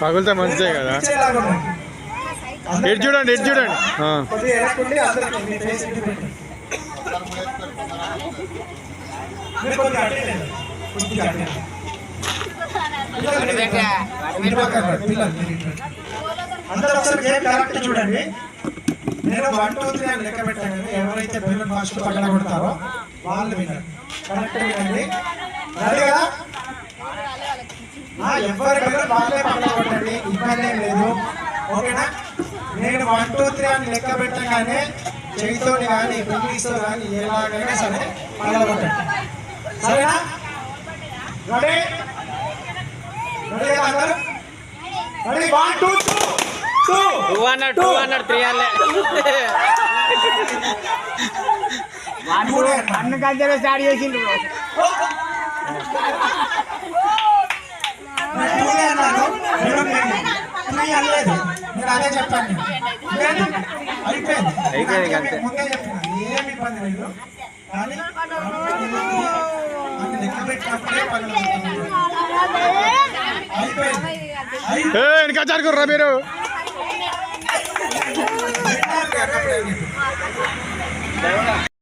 పగులితే మంచిదే కదా. ఎటు చూడండి ఎటు చూడండి. మీరు అందరూ ఒకసారి గేమ్ కరెక్ట్ చూడండి. నేను వన్ టూ త్రీ అని లెక్క పెట్టాను కానీ ఎవరైతే పిల్లలు ఫస్ట్ పక్కన కొడతారో వాళ్ళు వినరు కరెక్ట్ వినండి. రెడీ ఎవరి పిల్లలు వాళ్ళే పక్కన కొట్టండి. ఇబ్బంది ఏం లేదు. ఓకేనా? నేను వన్ టూ త్రీ అని లెక్క పెట్టగానే చేయితో కానీ ఇంగ్లీష్తో కానీ ఎలాగైనా సరే పక్కన కొట్టండి. సరేనా? Ready ready one two two two hundred two hundred three hundred అన్న కంచెలు స్టార్ట్ చేసిండు. అదే చెప్పాను. అయిపోయింది. ముందే ఏమి ఇబ్బంది లేదు. కానీ అని లెక్క పెట్టినప్పుడే పనులు వెనక జరుగుర్రా మీరు.